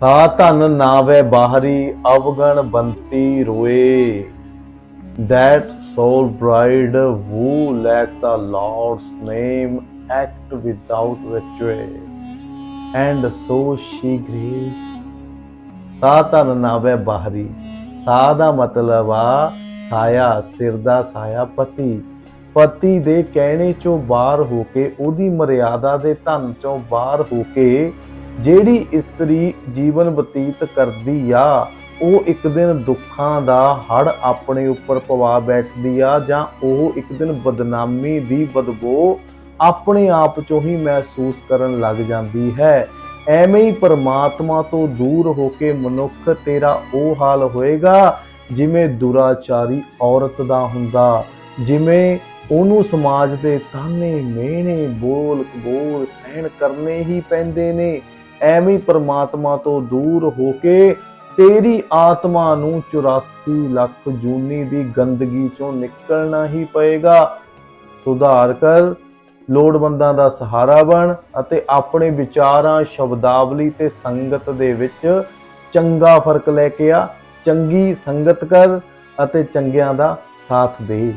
ਤਾ ਧਨ ਨਾਵੇ ਬਾਹਰੀ, ਅਵਗਣ ਬੰਤੀ ਰੋਏ। That soul bride who lacks the Lord's name, act without virtue and so she grieves. ਸਾ ਧਨ ਨਾਵੇ ਬਾਹਰੀ, ਸਾ ਦਾ ਮਤਲਬ ਆ ਸਾਇਆ, ਸਿਰ ਦਾ ਸਾਇਆ ਪਤੀ। ਪਤੀ ਦੇ ਕਹਿਣੇ ਚੋਂ ਬਾਹਰ ਹੋ ਕੇ, ਉਹਦੀ ਮਰਿਆਦਾ ਦੇ ਧਨ ਚੋਂ ਬਾਹਰ ਹੋ ਕੇ ਜਿਹੜੀ ਇਸਤਰੀ ਜੀਵਨ ਬਤੀਤ ਕਰਦੀ ਆ, ਉਹ ਇੱਕ ਦਿਨ ਦੁੱਖਾਂ ਦਾ ਹੜ ਆਪਣੇ ਉੱਪਰ ਪਵਾ ਬੈਠਦੀ ਆ ਜਾਂ ਉਹ ਇੱਕ ਦਿਨ ਬਦਨਾਮੀ ਦੀ ਬਦਬੋ ਆਪਣੇ ਆਪ ਚੋਂ ਹੀ ਮਹਿਸੂਸ ਕਰਨ ਲੱਗ ਜਾਂਦੀ ਹੈ। ਐਵੇਂ ਹੀ ਪਰਮਾਤਮਾ ਤੋਂ ਦੂਰ ਹੋ ਕੇ ਮਨੁੱਖ ਤੇਰਾ ਉਹ ਹਾਲ ਹੋਏਗਾ, ਜਿਵੇਂ ਦੁਰਾਚਾਰੀ ਔਰਤ ਦਾ ਹੁੰਦਾ, ਜਿਵੇਂ ਉਹਨੂੰ ਸਮਾਜ ਦੇ ਤਾਨੇ ਮਿਹਣੇ ਬੋਲ ਬੋਲ ਸਹਿਣ ਕਰਨੇ ਹੀ ਪੈਂਦੇ ਨੇ। ਐਵੇਂ ਪਰਮਾਤਮਾ ਤੋਂ ਦੂਰ ਹੋ ਕੇ ਤੇਰੀ ਆਤਮਾ ਨੂੰ 84 ਲੱਖ ਜੂਨੀ ਦੀ ਗੰਦਗੀ ਚੋਂ ਨਿਕਲਣਾ ਹੀ ਪਏਗਾ। ਸੁਧਾਰ ਕਰ, ਲੋੜਵੰਦਾਂ ਦਾ ਸਹਾਰਾ ਬਣ ਅਤੇ ਆਪਣੇ ਵਿਚਾਰਾਂ, ਸ਼ਬਦਾਵਲੀ ਤੇ ਸੰਗਤ ਦੇ ਵਿੱਚ ਚੰਗਾ ਫ਼ਰਕ ਲੈ ਕੇ ਆ, ਚੰਗੀ ਸੰਗਤ ਕਰ ਅਤੇ ਚੰਗਿਆਂ ਦਾ ਸਾਥ ਦੇ।